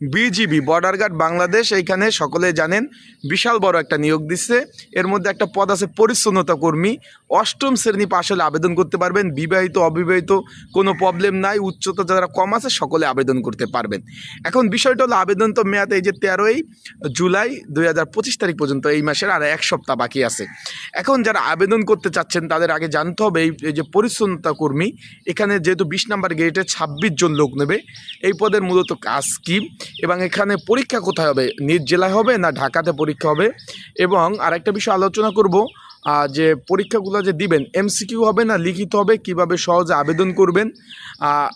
BGB border guard Bangladesh এইখানে সকলে জানেন, বিশাল বড় একটা নিয়োগ দিচ্ছে এর মধ্যে একটা পদ আছে পরিচ্ছন্নতা কর্মী। অষ্টম শ্রেণি পাশ হলে আবেদন করতে পারবেন। বিবাহিত, অবিবাহিত, কোনো প্রবলেম নাই। উচ্চতা যারা কম আছে, সকলে আবেদন করতে পারবেন। এখন বিষয়টা হলো আবেদন তো মেয়াদ এই যে তেরোই জুলাই দুই হাজার পঁচিশ তারিখ পর্যন্ত, এই মাসের আর এক সপ্তাহ বাকি আছে। এখন যারা আবেদন করতে চাচ্ছেন, তাদের আগে জানতে হবে এই যে পরিচ্ছন্নতা কর্মী, এখানে যেহেতু বিশ নাম্বার গেটে ছাব্বিশ জন লোক নেবে, এই পদের মূলত কাজ কি? এবং এখানে পরীক্ষা কোথায় হবে? নিজ জেলায় হবে না ঢাকাতে পরীক্ষা হবে? এবং আরেকটা বিষয় আলোচনা করব যে পরীক্ষাগুলো যে দিবেন, এমসিকিউ হবে না, লিখিত হবে, কীভাবে সহজে আবেদন করবেন?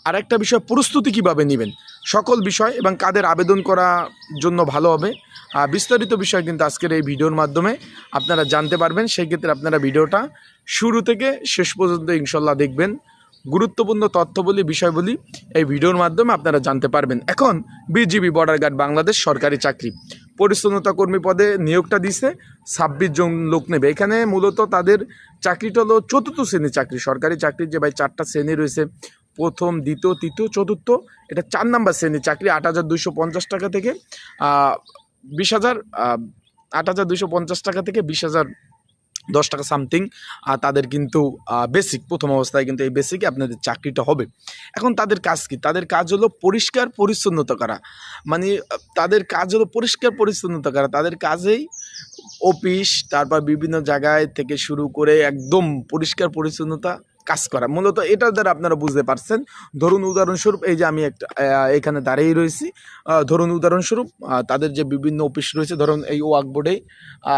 আরেকটা বিষয়, প্রস্তুতি কীভাবে নেবেন? সকল বিষয় এবং কাদের আবেদন করার জন্য ভালো হবে। বিস্তারিত বিষয় কিন্তু আজকের এই ভিডিওর মাধ্যমে আপনারা জানতে পারবেন। সেই ক্ষেত্রে আপনারা ভিডিওটা শুরু থেকে শেষ পর্যন্ত ইনশাল্লাহ দেখবেন। গুরুত্বপূর্ণ তথ্যবলী, বিষয়বলী এই ভিডিওর মাধ্যমে আপনারা জানতে পারবেন। এখন বিজিবি বর্ডার গার্ড বাংলাদেশ সরকারি চাকরি। পরিচ্ছন্নতা কর্মী পদে নিয়োগটা দিছে ছাব্বিশ জন লোক নেবে। এখানে মূলত তাদের চাকরিটা হলো চতুর্থ শ্রেণির চাকরি। সরকারি চাকরির যে ভাই চারটা শ্রেণি রয়েছে, প্রথম, দ্বিতীয়, তৃতীয়, চতুর্থ, এটা চার নাম্বার শ্রেণির চাকরি, আট হাজার দুইশো পঞ্চাশ টাকা থেকে বিশ হাজার আট হাজার দুইশো পঞ্চাশ টাকা থেকে বিশ হাজার দশ টাকা সামথিং তাদের কিন্তু বেসিক প্রথম অবস্থায় কিন্তু এই বেসিকে আপনাদের চাকরিটা হবে। এখন তাদের কাজ কি? তাদের কাজ হলো পরিষ্কার পরিচ্ছন্নতা করা। মানে তাদের কাজ হলো পরিষ্কার পরিচ্ছন্নতা করা। তাদের কাজেই অফিস তারপর বিভিন্ন জায়গায় থেকে শুরু করে একদম পরিষ্কার পরিচ্ছন্নতা কাজ করা। মূলত এটার দ্বারা আপনারা বুঝতে পারছেন। ধরুন উদাহরণস্বরূপ এই যে আমি একটা এখানে দাঁড়িয়ে রয়েছি। ধরুন উদাহরণস্বরূপ তাদের যে বিভিন্ন অফিস রয়েছে, ধরুন এই ওয়ার্ক বোর্ডে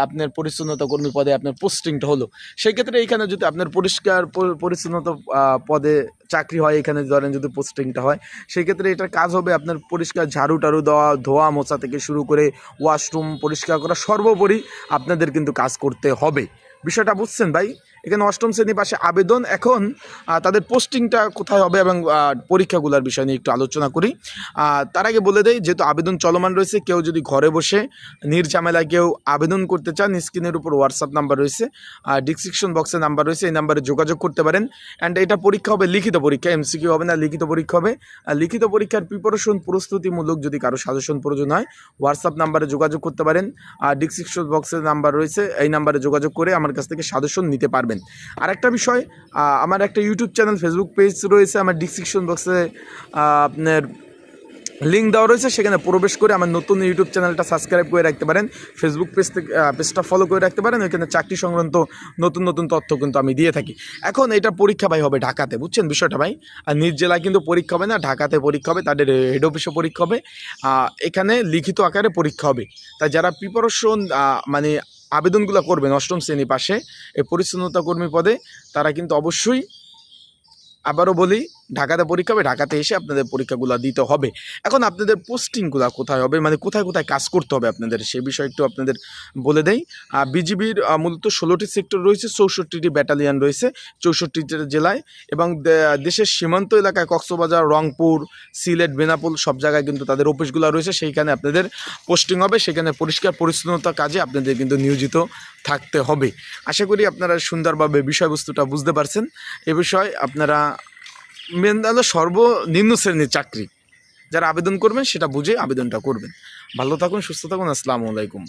আপনার পরিচ্ছন্নতা কর্মী পদে আপনার পোস্টিংটা হলো। সেই ক্ষেত্রে এখানে যদি আপনার পরিষ্কার পরিচ্ছন্নতা পদে চাকরি হয়, এখানে ধরেন যদি পোস্টিংটা হয় সেই ক্ষেত্রে এটার কাজ হবে আপনার পরিষ্কার ঝাড়ু টাড়ু দেওয়া, ধোয়া, মোছা থেকে শুরু করে ওয়াশরুম পরিষ্কার করা, সর্বোপরি আপনাদের কিন্তু কাজ করতে হবে। বিষয়টা বুঝছেন ভাই? এখানে অষ্টম শ্রেণি পাশে আবেদন। এখন তাদের পোস্টিংটা কোথায় হবে এবং পরীক্ষাগুলোর বিষয় নিয়ে একটু আলোচনা করি। তার আগে বলে দেয় যেহেতু আবেদন চলমান রয়েছে, কেউ যদি ঘরে বসে নির্ঝামেলায় কেউ আবেদন করতে চান, স্ক্রিনের উপর হোয়াটসঅ্যাপ নাম্বার রয়েছে, আর ডিসক্রিপশন বক্সে নাম্বার রয়েছে, এই নাম্বারে যোগাযোগ করতে পারেন। অ্যান্ড এটা পরীক্ষা হবে লিখিত পরীক্ষা এমসিকিউ হবে না, লিখিত পরীক্ষা হবে। আর লিখিত পরীক্ষার প্রিপারেশন প্রস্তুতিমূলক যদি কারও সাজেশন প্রয়োজন হয় হোয়াটসঅ্যাপ নাম্বারে যোগাযোগ করতে পারেন। আর ডিসক্রিপশন বক্সের নাম্বার রয়েছে, এই নাম্বারে যোগাযোগ করে আমার কাছ থেকে সাজেশন নিতে পারবেন। আরেকটা বিষয় আমার একটা ইউটিউব চ্যানেল ফেসবুক পেজ রয়েছে, আমার ডিসক্রিপশন বক্সে আপনার লিঙ্ক দেওয়া রয়েছে, সেখানে প্রবেশ করে আমার নতুন ইউটিউব চ্যানেলটা সাবস্ক্রাইব করে রাখতে পারেন। ফেসবুক পেজ থেকে পেজটা ফলো করে রাখতে পারেন, ওইখানে চাকরি সংক্রান্ত নতুন নতুন তথ্য কিন্তু আমি দিয়ে থাকি। এখন এটা পরীক্ষা ভাই হবে ঢাকাতে, বুঝছেন বিষয়টা ভাই? আর নিজ জেলায় কিন্তু পরীক্ষা হবে না, ঢাকাতে পরীক্ষা হবে, তাদের হেড অফিসে পরীক্ষা হবে। এখানে লিখিত আকারে পরীক্ষা হবে। তাই যারা প্রিপারেশন মানে আবেদনগুলো করবেন অষ্টম শ্রেণি পাশে এই পরিচ্ছন্নতা কর্মী পদে তারা কিন্তু অবশ্যই আবারও বলি ঢাকাতে পরীক্ষা হবে, ঢাকাতে এসে আপনাদের পরীক্ষাগুলো দিতে হবে। এখন আপনাদের পোস্টিংগুলো কোথায় হবে? মানে কোথায় কোথায় কাজ করতে হবে আপনাদের? সে বিষয়ে একটু আপনাদের বলে দেই। বিজিবির মূলত ষোলোটি সেক্টর রয়েছে, চৌষট্টিটি ব্যাটালিয়ান রয়েছে, চৌষট্টিটি জেলায় এবং দেশের সীমান্ত এলাকায় কক্সবাজার, রংপুর, সিলেট, বেনাপুল সব জায়গায় কিন্তু তাদের অফিসগুলো রয়েছে। সেইখানে আপনাদের পোস্টিং হবে, সেখানে পরিষ্কার পরিচ্ছন্নতা কাজে আপনাদের কিন্তু নিয়োজিত থাকতে হবে। আশা করি আপনারা সুন্দরভাবে বিষয়বস্তুটা বুঝতে পারছেন। এ বিষয়ে আপনারা মেন হলো সর্বনিম্ন শ্রেণির চাকরি। যারা আবেদন করবেন, সেটা বুঝে আবেদনটা করবেন। ভালো থাকুন, সুস্থ থাকুন, আসসালামু আলাইকুম।